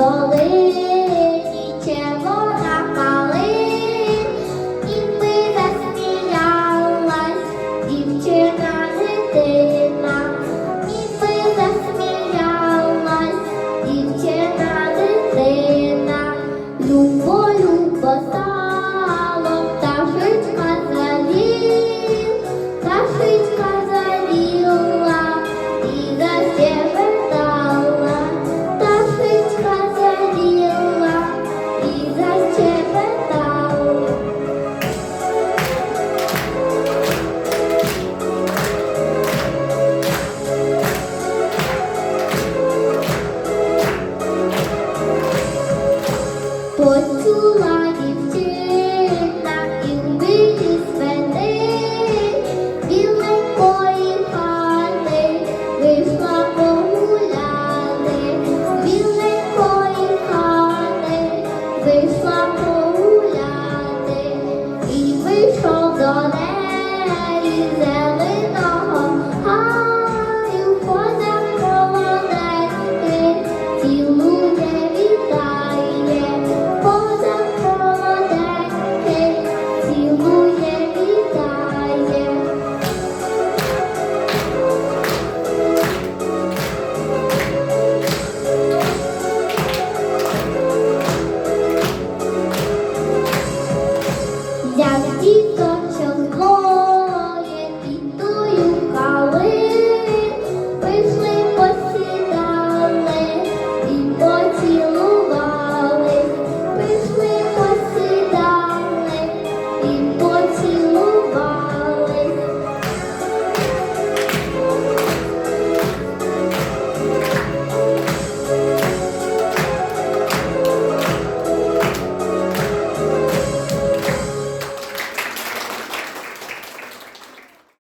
calling вийшла погуляти і вийшов до неї зелено.